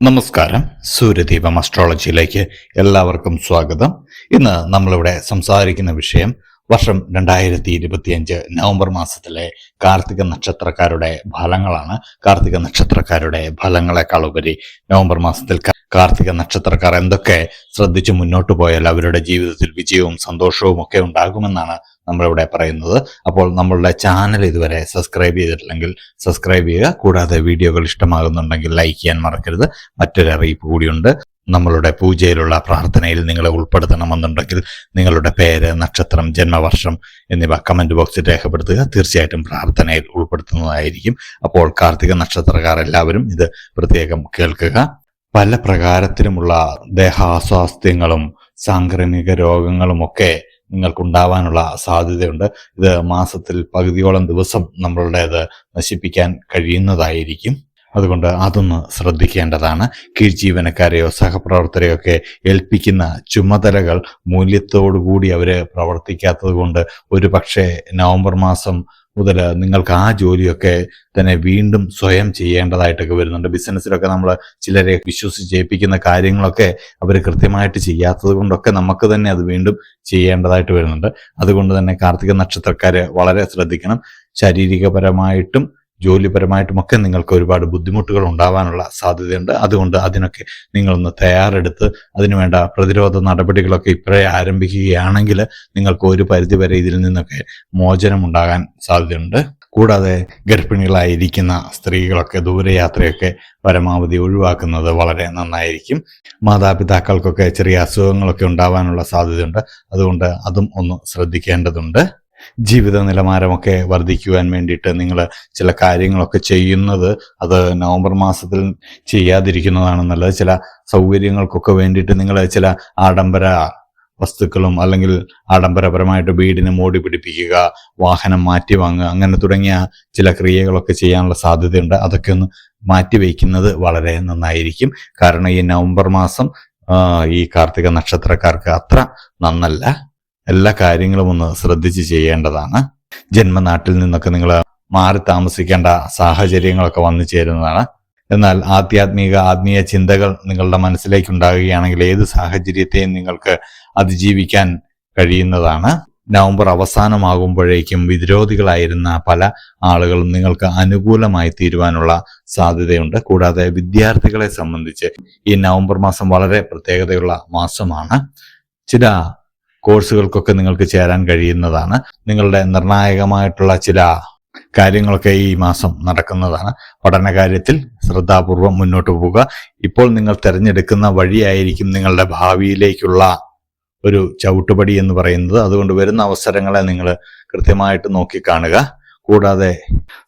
നമസ്കാരം. സൂര്യദീപം അസ്ട്രോളജിയിലേക്ക് എല്ലാവർക്കും സ്വാഗതം. ഇന്ന് നമ്മളിവിടെ സംസാരിക്കുന്ന വിഷയം വർഷം രണ്ടായിരത്തി ഇരുപത്തിയഞ്ച് നവംബർ മാസത്തിലെ കാർത്തിക നക്ഷത്രക്കാരുടെ ഫലങ്ങളാണ്. കാർത്തിക നക്ഷത്രക്കാരുടെ ഫലങ്ങളെക്കാൾ ഉപരി നവംബർ മാസത്തിൽ കാർത്തിക നക്ഷത്രക്കാർ എന്തൊക്കെ ശ്രദ്ധിച്ച് മുന്നോട്ട് പോയാൽ അവരുടെ ജീവിതത്തിൽ വിജയവും സന്തോഷവും ഒക്കെ ഉണ്ടാകുമെന്നാണ് നമ്മളിവിടെ പറയുന്നത്. അപ്പോൾ നമ്മളുടെ ചാനൽ ഇതുവരെ സബ്സ്ക്രൈബ് ചെയ്തിട്ടില്ലെങ്കിൽ സബ്സ്ക്രൈബ് ചെയ്യുക. കൂടാതെ വീഡിയോകൾ ഇഷ്ടമാകുന്നുണ്ടെങ്കിൽ ലൈക്ക് ചെയ്യാൻ മറക്കരുത്. മറ്റൊരു അറിയിപ്പ് കൂടിയുണ്ട്. നമ്മളുടെ പൂജയിലുള്ള പ്രാർത്ഥനയിൽ നിങ്ങളെ ഉൾപ്പെടുത്തണമെന്നുണ്ടെങ്കിൽ നിങ്ങളുടെ പേര് നക്ഷത്രം ജന്മവർഷം എന്നിവ കമന്റ് ബോക്സിൽ രേഖപ്പെടുത്തുക. തീർച്ചയായിട്ടും പ്രാർത്ഥനയിൽ ഉൾപ്പെടുത്തുന്നതായിരിക്കും. അപ്പോൾ കാർത്തിക നക്ഷത്രക്കാർ എല്ലാവരും ഇത് പ്രത്യേകം കേൾക്കുക. പല പ്രകാരത്തിലുമുള്ള ദേഹാസ്വാസ്ഥ്യങ്ങളും സാംക്രമിക രോഗങ്ങളും ഒക്കെ നിങ്ങൾക്കുണ്ടാവാനുള്ള സാധ്യതയുണ്ട്. ഇത് മാസത്തിൽ പകുതിയോളം ദിവസം നമ്മളുടേത് നശിപ്പിക്കാൻ കഴിയുന്നതായിരിക്കും. അതുകൊണ്ട് അതൊന്ന് ശ്രദ്ധിക്കേണ്ടതാണ്. കീഴ്ജീവനക്കാരെയോ സഹപ്രവർത്തകരെയോ ഒക്കെ ഏൽപ്പിക്കുന്ന ചുമതലകൾ മൂല്യത്തോടുകൂടി അവർ പ്രവർത്തിക്കാത്തത് കൊണ്ട് ഒരു പക്ഷേ നവംബർ മാസം മുതൽ നിങ്ങൾക്ക് ആ ജോലിയൊക്കെ തന്നെ വീണ്ടും സ്വയം ചെയ്യേണ്ടതായിട്ടൊക്കെ വരുന്നുണ്ട്. ബിസിനസ്സിലൊക്കെ നമ്മൾ ചിലരെ വിശ്വസിച്ച് ചെയ്യിപ്പിക്കുന്ന കാര്യങ്ങളൊക്കെ അവർ കൃത്യമായിട്ട് ചെയ്യാത്തത് കൊണ്ടൊക്കെ നമുക്ക് തന്നെ അത് വീണ്ടും ചെയ്യേണ്ടതായിട്ട് വരുന്നുണ്ട്. അതുകൊണ്ട് തന്നെ കാർത്തിക നക്ഷത്രക്കാര് വളരെ ശ്രദ്ധിക്കണം. ശാരീരികപരമായിട്ടും ജോലിപരമായിട്ടുമൊക്കെ നിങ്ങൾക്ക് ഒരുപാട് ബുദ്ധിമുട്ടുകൾ ഉണ്ടാവാനുള്ള സാധ്യതയുണ്ട്. അതുകൊണ്ട് അതിനൊക്കെ നിങ്ങളൊന്ന് തയ്യാറെടുത്ത് അതിനുവേണ്ട പ്രതിരോധ നടപടികളൊക്കെ ഇപ്പോഴേ ആരംഭിക്കുകയാണെങ്കിൽ നിങ്ങൾക്ക് ഒരു പരിധിവരെ ഇതിൽ നിന്നൊക്കെ മോചനമുണ്ടാകാൻ സാധ്യതയുണ്ട്. കൂടാതെ ഗർഭിണികളായിരിക്കുന്ന സ്ത്രീകളൊക്കെ ദൂരയാത്രയൊക്കെ പരമാവധി ഒഴിവാക്കുന്നത് വളരെ നന്നായിരിക്കും. മാതാപിതാക്കൾക്കൊക്കെ ചെറിയ അസുഖങ്ങളൊക്കെ ഉണ്ടാവാനുള്ള സാധ്യതയുണ്ട്. അതുകൊണ്ട് അതും ഒന്ന് ശ്രദ്ധിക്കേണ്ടതുണ്ട്. ജീവിത നിലവാരമൊക്കെ വർദ്ധിക്കുവാൻ വേണ്ടിയിട്ട് നിങ്ങൾ ചില കാര്യങ്ങളൊക്കെ ചെയ്യുന്നത് അത് നവംബർ മാസത്തിൽ ചെയ്യാതിരിക്കുന്നതാണ് നല്ലത്. ചില സൗകര്യങ്ങൾക്കൊക്കെ വേണ്ടിയിട്ട് നിങ്ങൾ ചില ആഡംബര വസ്തുക്കളും അല്ലെങ്കിൽ ആഡംബരപരമായിട്ട് വീടിന് മോടി പിടിപ്പിക്കുക വാഹനം മാറ്റി വാങ്ങുക അങ്ങനെ തുടങ്ങിയ ചില ക്രിയകളൊക്കെ ചെയ്യാനുള്ള സാധ്യതയുണ്ട്. അതൊക്കെ ഒന്ന് മാറ്റി മാറ്റിവെക്കുന്നത് വളരെ നന്നായിരിക്കും. കാരണം ഈ നവംബർ മാസം ഈ കാർത്തിക നക്ഷത്രക്കാർക്ക് അത്ര നന്നല്ല. എല്ലാ കാര്യങ്ങളും ഒന്ന് ശ്രദ്ധിച്ച് ചെയ്യേണ്ടതാണ്. ജന്മനാട്ടിൽ നിന്നൊക്കെ നിങ്ങൾ മാറി താമസിക്കേണ്ട സാഹചര്യങ്ങളൊക്കെ വന്നു ചേരുന്നതാണ്. എന്നാൽ ആധ്യാത്മിക ആത്മീയ ചിന്തകൾ നിങ്ങളുടെ മനസ്സിലേക്ക് ഉണ്ടാകുകയാണെങ്കിൽ ഏത് സാഹചര്യത്തെയും നിങ്ങൾക്ക് അതിജീവിക്കാൻ കഴിയുന്നതാണ്. നവംബർ അവസാനമാകുമ്പോഴേക്കും വിരോധികളായിരുന്ന പല ആളുകളും നിങ്ങൾക്ക് അനുകൂലമായി തീരുവാനുള്ള സാധ്യതയുണ്ട്. കൂടാതെ വിദ്യാർത്ഥികളെ സംബന്ധിച്ച് ഈ നവംബർ മാസം വളരെ പ്രത്യേകതയുള്ള മാസമാണ്. ചില കോഴ്സുകൾക്കൊക്കെ നിങ്ങൾക്ക് ചേരാൻ കഴിയുന്നതാണ്. നിങ്ങളുടെ നിർണായകമായിട്ടുള്ള ചില കാര്യങ്ങളൊക്കെ ഈ മാസം നടക്കുന്നതാണ്. പഠനകാര്യത്തിൽ ശ്രദ്ധാപൂർവം മുന്നോട്ട് പോവുക. ഇപ്പോൾ നിങ്ങൾ തിരഞ്ഞെടുക്കുന്ന വഴിയായിരിക്കും നിങ്ങളുടെ ഭാവിയിലേക്കുള്ള ഒരു ചവിട്ടുപടി എന്ന് പറയുന്നത്. അതുകൊണ്ട് വരുന്ന അവസരങ്ങളെ നിങ്ങൾ കൃത്യമായിട്ട് നോക്കിക്കാണുക. കൂടാതെ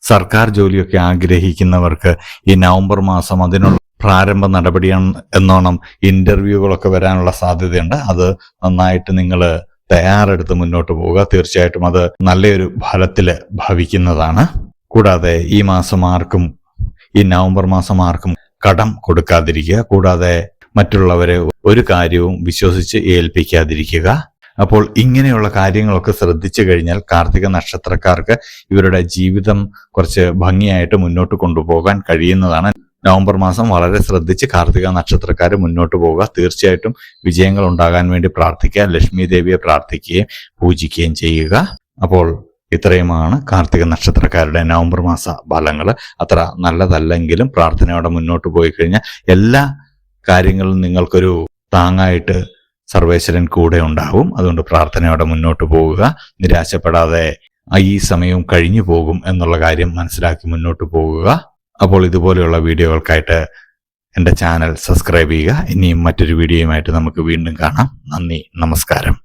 സർക്കാർ ജോലിയൊക്കെ ആഗ്രഹിക്കുന്നവർക്ക് ഈ നവംബർ മാസം അതിനുള്ള പ്രാരംഭ നടപടിയാണ് എന്നോണം ഇന്റർവ്യൂകളൊക്കെ വരാനുള്ള സാധ്യതയുണ്ട്. അത് നന്നായിട്ട് നിങ്ങൾ തയ്യാറെടുത്ത് മുന്നോട്ട് പോവുക. തീർച്ചയായിട്ടും അത് നല്ലൊരു ഫലത്തിൽ ഭവിക്കുന്നതാണ്. കൂടാതെ ഈ മാസം ആർക്കും ഈ നവംബർ മാസം ആർക്കും കടം കൊടുക്കാതിരിക്കുക. കൂടാതെ മറ്റുള്ളവരെ ഒരു കാര്യവും വിശ്വസിച്ച് ഏൽപ്പിക്കാതിരിക്കുക. അപ്പോൾ ഇങ്ങനെയുള്ള കാര്യങ്ങളൊക്കെ ശ്രദ്ധിച്ചു കഴിഞ്ഞാൽ കാർത്തിക നക്ഷത്രക്കാർക്ക് ഇവരുടെ ജീവിതം കുറച്ച് ഭംഗിയായിട്ട് മുന്നോട്ട് കൊണ്ടുപോകാൻ കഴിയുന്നതാണ്. നവംബർ മാസം വളരെ ശ്രദ്ധിച്ച് കാർത്തിക നക്ഷത്രക്കാർ മുന്നോട്ട് പോവുക. തീർച്ചയായിട്ടും വിജയങ്ങൾ ഉണ്ടാകാൻ വേണ്ടി പ്രാർത്ഥിക്കുക ലക്ഷ്മി ദേവിയെ പ്രാർത്ഥിക്കുകയും പൂജിക്കുകയും ചെയ്യുക. അപ്പോൾ ഇത്രയുമാണ് കാർത്തിക നക്ഷത്രക്കാരുടെ നവംബർ മാസ ഫലങ്ങൾ അത്ര നല്ലതല്ലെങ്കിലും പ്രാർത്ഥനയോടെ മുന്നോട്ട് പോയി കഴിഞ്ഞാൽ എല്ലാ കാര്യങ്ങളും നിങ്ങൾക്കൊരു താങ്ങായിട്ട് സർവേശ്വരൻ കൂടെ ഉണ്ടാവും. അതുകൊണ്ട് പ്രാർത്ഥനയോടെ മുന്നോട്ട് പോവുക. നിരാശപ്പെടാതെ ഈ സമയവും കഴിഞ്ഞു പോകും എന്നുള്ള കാര്യം മനസ്സിലാക്കി മുന്നോട്ട് പോകുക അപ്പോൾ ഇതുപോലെയുള്ള വീഡിയോകൾക്കായിട്ട് എന്റെ ചാനൽ സബ്സ്ക്രൈബ് ചെയ്യുക. ഇനിയും മറ്റൊരു വീഡിയോയുമായിട്ട് നമുക്ക് വീണ്ടും കാണാം. നന്ദി നമസ്കാരം.